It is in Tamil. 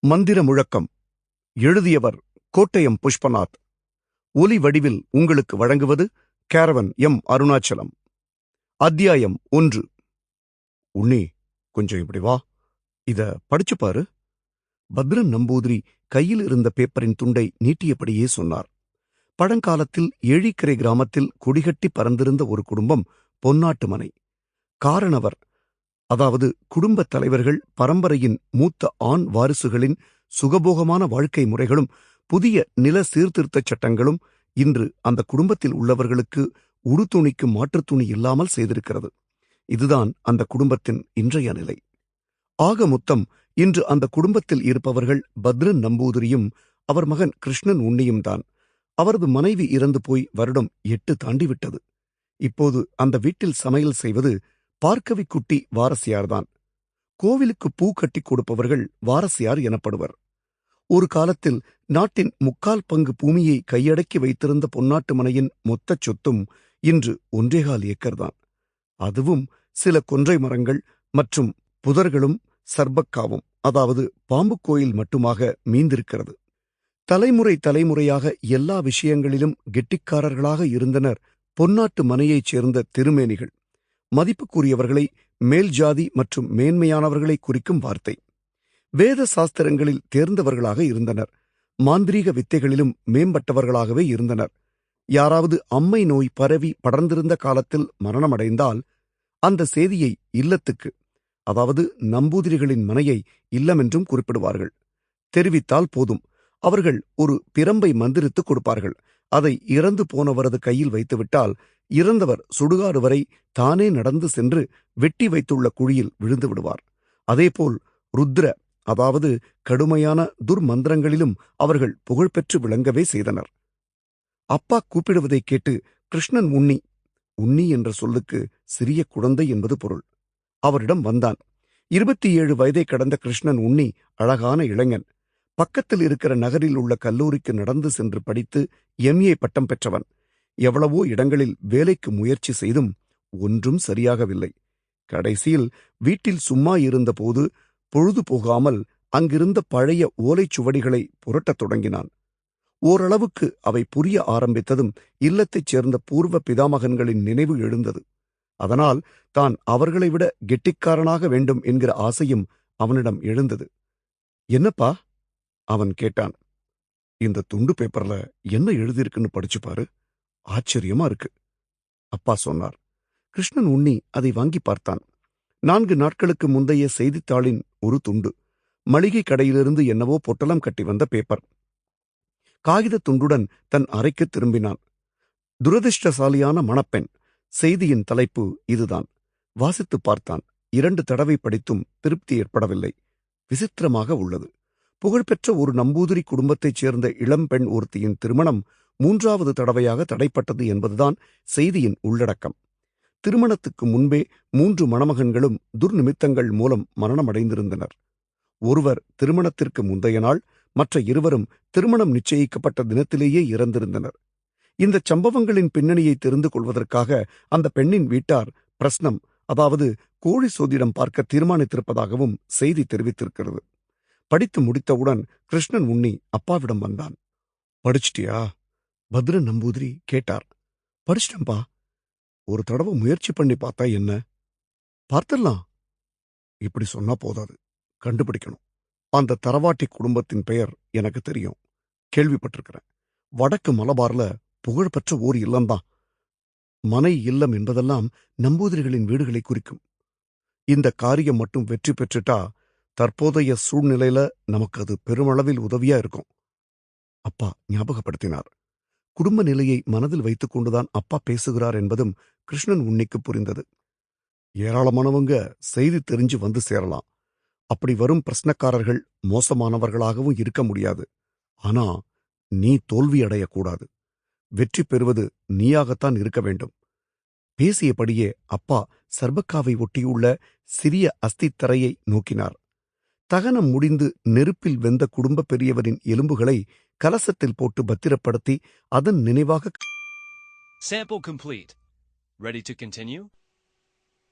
மந்திர முழக்கம். எழுதியவர் கோட்டயம் புஷ்பநாத். ஒலி வடிவில் உங்களுக்கு வழங்குவது கேரவன் எம் அருணாச்சலம். அத்தியாயம் ஒன்று. உன்னி கொஞ்சம் இப்படி வா. இத படிச்சு பாரு. பத்ரன் நம்பூதிரி கையில் இருந்த பேப்பரின் துண்டை நீட்டியபடியே சொன்னார். பழங்காலத்தில் ஏழிக்கரை கிராமத்தில் குடிகட்டி பறந்திருந்த ஒரு குடும்பம் பொன்னாட்டு மனை. காரணவர் அதாவது குடும்பத் தலைவர்கள் பரம்பரையின் மூத்த ஆண் வாரிசுகளின் சுகபோகமான வாழ்க்கை முறைகளும் புதிய நில சீர்திருத்தச் சட்டங்களும் இன்று அந்த குடும்பத்தில் உள்ளவர்களுக்கு உடுத்துணிக்கு மாற்றுத் துணி இல்லாமல் செய்திருக்கிறது. இதுதான் அந்த குடும்பத்தின் இன்றைய நிலை. ஆக மொத்தம் இன்று அந்த குடும்பத்தில் இருப்பவர்கள் பத்ரன் நம்பூதிரியும் அவர் மகன் கிருஷ்ணன் உன்னியும் தான். அவரது மனைவி இறந்து போய் வருடம் எட்டு தாண்டிவிட்டது. இப்போது அந்த வீட்டில் சமையல் செய்வது பார்க்கவி குட்டி வாரசியார்தான். கோவிலுக்கு பூ கட்டிக் கொடுப்பவர்கள் வாரசியார் எனப்படுவர். ஒரு காலத்தில் நாட்டின் முக்கால் பங்கு பூமியை கையடக்கி வைத்திருந்த பொன்னாட்டு மனையின் மொத்தச் சொத்தும் இன்று ஒன்றேகால் ஏக்கர்தான். அதுவும் சில கொன்றை மரங்கள் மற்றும் புதர்களும் சர்பக்காவும் அதாவது பாம்புக் கோயில் மட்டுமாக மீந்திருக்கிறது. தலைமுறை தலைமுறையாக எல்லா விஷயங்களிலும் கெட்டிக்காரர்களாக இருந்தனர் பொன்னாட்டு மனையைச் சேர்ந்த திருமேனிகள். மதிப்புக்குரியவர்களை மேல் ஜாதி மற்றும் மேன்மையானவர்களை குறிக்கும் வார்த்தை. வேத சாஸ்திரங்களில் தேர்ந்தவர்களாக இருந்தனர். மாந்திரீக வித்தைகளிலும் மேம்பட்டவர்களாகவே இருந்தனர். யாராவது அம்மை நோய் பரவி படர்ந்திருந்த காலத்தில் மரணமடைந்தால் அந்த செய்தியை இல்லத்துக்கு அதாவது நம்பூதிரிகளின் மனையை இல்லமென்றும் குறிப்பிடுவார்கள். தெரிவித்தால் போதும். அவர்கள் ஒரு பிரம்பை மந்திரித்துக் கொடுப்பார்கள். அதை இறந்து போனவரது கையில் வைத்துவிட்டால் இறந்தவர் சுடுகாடு வரை தானே நடந்து சென்று வெட்டி வைத்துள்ள குழியில் விழுந்து விடுவார். அதேபோல் ருத்ர அதாவது கடுமையான துர்மந்திரங்களிலும் அவர்கள் புகழ்பெற்று விளங்கவே செய்தனர். அப்பா கூப்பிடுவதைக் கேட்டு கிருஷ்ணன் உண்ணி உண்ணி என்ற சொல்லுக்கு சிறிய குழந்தை என்பது பொருள். அவரிடம் வந்தான். இருபத்தி ஏழு வயதை கடந்த கிருஷ்ணன் உண்ணி அழகான இளைஞன். பக்கத்தில் இருக்கிற நகரில் உள்ள கல்லூரிக்கு நடந்து சென்று படித்து எம்ஏ பட்டம் பெற்றவன். எவ்வளவோ இடங்களில் வேலைக்கு முயற்சி செய்தும் ஒன்றும் சரியாகவில்லை. கடைசியில் வீட்டில் சும்மா இருந்தபோது பொழுது போகாமல் அங்கிருந்த பழைய ஓலைச் சுவடிகளை புரட்டத் தொடங்கினான். ஓரளவுக்கு அவை புரிய ஆரம்பித்ததும் இல்லத்தைச் சேர்ந்த பூர்வ பிதாமகன்களின் நினைவு எழுந்தது. அதனால் தான் அவர்களை விட கெட்டிக்காரனாக வேண்டும் என்கிற ஆசையும் அவனிடம் எழுந்தது. என்னப்பா? அவன் கேட்டான். இந்த துண்டு பேப்பர்ல என்ன எழுதியிருக்குன்னு படிச்சு பாரு. ஆச்சரியமா இருக்கு. அப்பா சொன்னார். கிருஷ்ணன் உண்ணி அதை வாங்கி பார்த்தான். நான்கு நாட்களுக்கு முந்தைய செய்தித்தாளின் ஒரு துண்டு. மளிகை கடையிலிருந்து என்னவோ பொட்டலம் கட்டி வந்த பேப்பர் காகித துண்டுடன் தன் அறைக்கு திரும்பினான். துரதிர்ஷ்டசாலியான மணப்பெண். செய்தியின் தலைப்பு இதுதான். வாசித்துப் பார்த்தான். இரண்டு தடவை படித்தும் திருப்தி ஏற்படவில்லை. விசித்திரமாக உள்ளது. புகழ்பெற்ற ஒரு நம்பூதிரி குடும்பத்தைச் சேர்ந்த இளம்பெண் ஒருத்தியின் திருமணம் மூன்றாவது தடவையாக தடைப்பட்டது என்பதுதான் செய்தியின் உள்ளடக்கம். திருமணத்துக்கு முன்பே மூன்று மணமகன்களும் துர்நிமித்தங்கள் மூலம் மரணமடைந்திருந்தனர். ஒருவர் திருமணத்திற்கு முந்தைய நாள் மற்ற இருவரும் திருமணம் நிச்சயிக்கப்பட்ட தினத்திலேயே இறந்திருந்தனர். இந்த சம்பவங்களின் பின்னணியை தெரிந்து கொள்வதற்காக அந்த பெண்ணின் வீட்டார் பிரஸ்னம் அதாவது கோழி சோதிடம் பார்க்க தீர்மானித்திருப்பதாகவும் செய்தி தெரிவித்திருக்கிறது. படித்து முடித்தவுடன் கிருஷ்ணன் உண்ணி அப்பாவிடம் வந்தான். படிச்சிட்டியா? பத்ர நம்பூதிரி கேட்டார். படிச்சிட்டம்பா ஒரு தடவை முயற்சி பண்ணி பார்த்தா என்ன? பார்த்துடலாம் இப்படி சொன்னா போதாது. கண்டுபிடிக்கணும். அந்த தரவாட்டி குடும்பத்தின் பெயர் எனக்கு தெரியும். கேள்விப்பட்டிருக்கிறேன். வடக்கு மலபார்ல புகழ்பெற்ற ஓர் இல்லம்தான். மனை இல்லம் என்பதெல்லாம் நம்பூதிரிகளின் வீடுகளை குறிக்கும். இந்த காரியம் மட்டும் வெற்றி பெற்றுட்டா தற்போதைய சூழ்நிலையில நமக்கு அது பெருமளவில் உதவியா இருக்கும். அப்பா ஞாபகப்படுத்தினார். குடும்ப நிலையை மனதில் வைத்துக் கொண்டுதான் அப்பா பேசுகிறார் என்பதும் கிருஷ்ணன் உன்னிக்கு புரிந்தது. ஏராளமானவங்க செய்தி தெரிஞ்சு வந்து சேரலாம். அப்படி வரும் பிரச்சனக்காரர்கள் மோசமானவர்களாகவும் இருக்க முடியாது. ஆனா நீ தோல்வி அடையக்கூடாது. வெற்றி பெறுவது நீயாகத்தான் இருக்க வேண்டும். பேசியபடியே அப்பா சர்பக்காவை ஒட்டியுள்ள சிறிய அஸ்தித்தரையை நோக்கினார். தகனம் முடிந்து நெருப்பில் வெந்த குடும்ப பெரியவரின் எலும்புகளை கலசத்தில் போட்டு பத்திரப்படுத்தி அதன் நினைவாக Sample complete. Ready to continue?